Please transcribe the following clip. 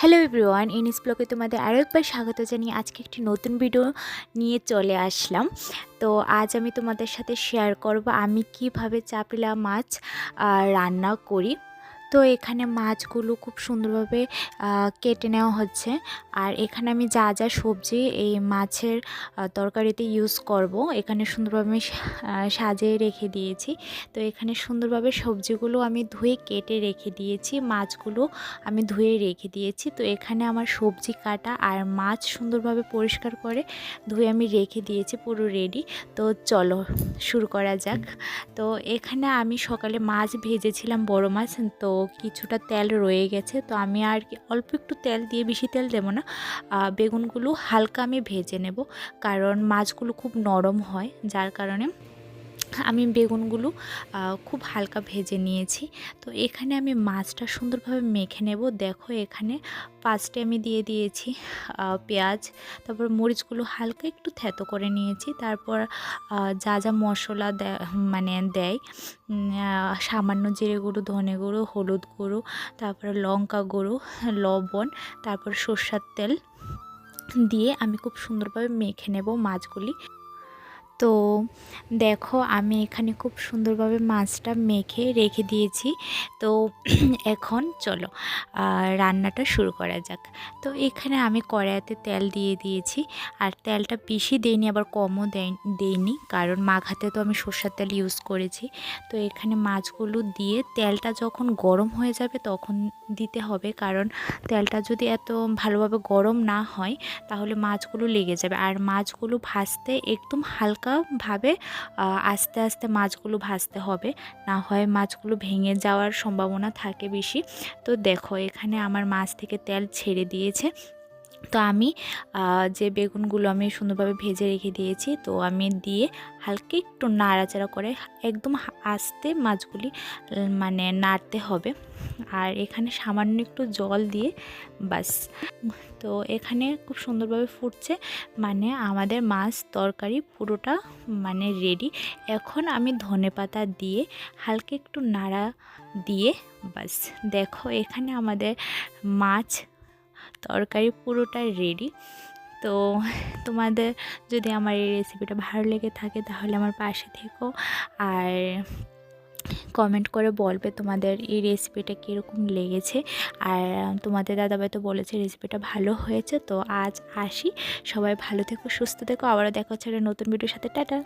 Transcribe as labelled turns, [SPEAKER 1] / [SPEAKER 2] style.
[SPEAKER 1] Hello everyone ইনিস ব্লগে তোমাদের আরও একবার স্বাগত জানিয়ে আজকে একটি নতুন ভিডিও নিয়ে চলে আসলাম। তো আজ আমি তোমাদের সাথে শেয়ার করব আমি কীভাবে চাপিলা মাছ রান্না করি। তো এখানে মাছগুলো খুব সুন্দরভাবে কেটে নেওয়া হচ্ছে। আর এখানে আমি যা যা সবজি এই মাছের তরকারিতে ইউজ করব, এখানে সুন্দরভাবে আমি সাজিয়ে রেখে দিয়েছি। তো এখানে সুন্দরভাবে সবজিগুলো আমি ধুয়ে কেটে রেখে দিয়েছি, মাছগুলো আমি ধুয়ে রেখে দিয়েছি। তো এখানে আমার সবজি কাটা আর মাছ সুন্দরভাবে পরিষ্কার করে ধুয়ে আমি রেখে দিয়েছি, পুরো রেডি তো চলো, শুরু করা যাক। তো এখানে আমি সকালে মাছ ভেজেছিলাম বড় মাছ, তো কিছুটা তেল রয়ে গেছে। তো আমি আর কি অল্প একটু তেল দিয়ে, বেশি তেল দেবো না। বেগুনগুলো হালকা আমি ভেজে নেব। কারণ মাছগুলো খুব নরম হয়, যার কারণে আমি বেগুনগুলো খুব হালকা ভেজে নিয়েছি। তো এখানে আমি মাছটা সুন্দরভাবে মেখে নেব। দেখো এখানে ফার্স্টে আমি দিয়ে দিয়েছি পেঁয়াজ, তারপর মরিচগুলো হালকা একটু থেতো করে নিয়েছি, তারপর যা যা মশলা মানে দেয় সামান্য জিরে গুঁড়ো, ধনে গুঁড়ো, হলুদ গুঁড়ো, তারপরে লঙ্কা গুঁড়ো, লবণ, তারপর সর্ষার তেল দিয়ে আমি খুব সুন্দরভাবে মেখে নেব মাছগুলি। তো দেখো আমি এখানে খুব সুন্দরভাবে মাছটা মেখে রেখে দিয়েছি। তো এখন চলো রান্নাটা শুরু করা যাক। তো এখানে আমি কড়াইতে তেল দিয়ে দিয়েছি। আর তেলটা বেশি দেইনি, আবার কমও দেয় দেইনি, কারণ মাখাতে তো আমি সর্ষার তেল ইউজ করেছি। তো এখানে মাছগুলো দিয়ে তেলটা যখন গরম হয়ে যাবে তখন দিতে হবে, কারণ তেলটা যদি এত ভালোভাবে গরম না হয় তাহলে মাছগুলো লেগে যাবে। আর মাছগুলো ভাজতে একদম হালকাভাবে আস্তে আস্তে মাছগুলো ভাজতে হবে। না হয় মাছগুলো ভেঙে যাওয়ার সম্ভাবনা থাকে বেশি। তো দেখো, এখানে আমার মাছ থেকে তেল ছেড়ে দিয়েছে। তো আমি যে বেগুনগুলো আমি সুন্দরভাবে ভেজে রেখে দিয়েছি, তো আমি দিয়ে হালকা একটু নাড়াচাড়া করে একদম আস্তে মাছগুলি মানে নাড়তে হবে। আর এখানে সামান্য একটু জল দিয়ে বাস তো এখানে খুব সুন্দরভাবে ফুটছে মানে আমাদের মাছ তরকারি পুরোটা মানে রেডি এখন আমি ধনেপাতা দিয়ে হালকা একটু নাড়া দিয়ে বাস দেখো এখানে আমাদের মাছ তরকারি পুরোটা রেডি তো তোমাদের যদি আমার এই রেসিপিটা ভালো লেগে থাকে তাহলে আমার পাশে থেকো আর কমেন্ট করে বলবে তোমাদের এই রেসিপিটা কীরকম লেগেছে। আর তোমাদের দাদাভাই তো বলেছে রেসিপিটা ভালো হয়েছে, তো আজ আসি। সবাই ভালো থেকো, সুস্থ থেকো। আবারও দেখা হচ্ছে নতুন ভিডিওর সাথে। টাটা!